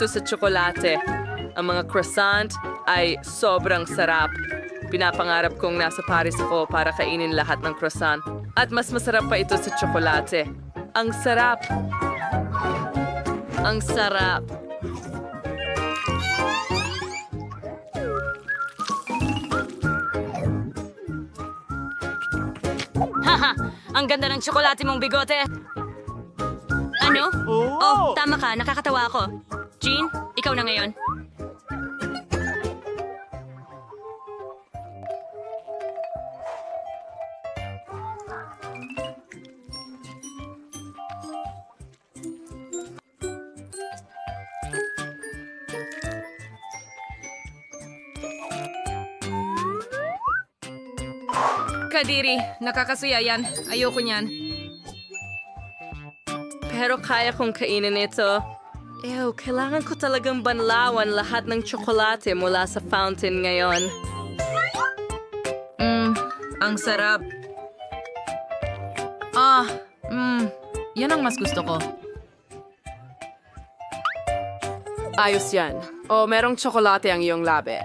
ito sa tsokolate. Ang mga croissant ay sobrang sarap. Pinapangarap kong nasa Paris ako para kainin lahat ng croissant. At mas masarap pa ito sa tsokolate. Ang sarap! Ang sarap! Haha, ang ganda ng tsokolate mong bigote. Ano? Oh, tama ka. Nakakatawa ako. Jean, ikaw na ngayon. Kadiri, nakakasuya yan. Ayoko niyan. Pero kaya kong kainin ito. Ew, kailangan ko talagang banlawan lahat ng tsokolate mula sa fountain ngayon. Mmm, ang sarap. Ah, mmm, yan ang mas gusto ko. Ayos yan. O merong tsokolate ang iyong labi.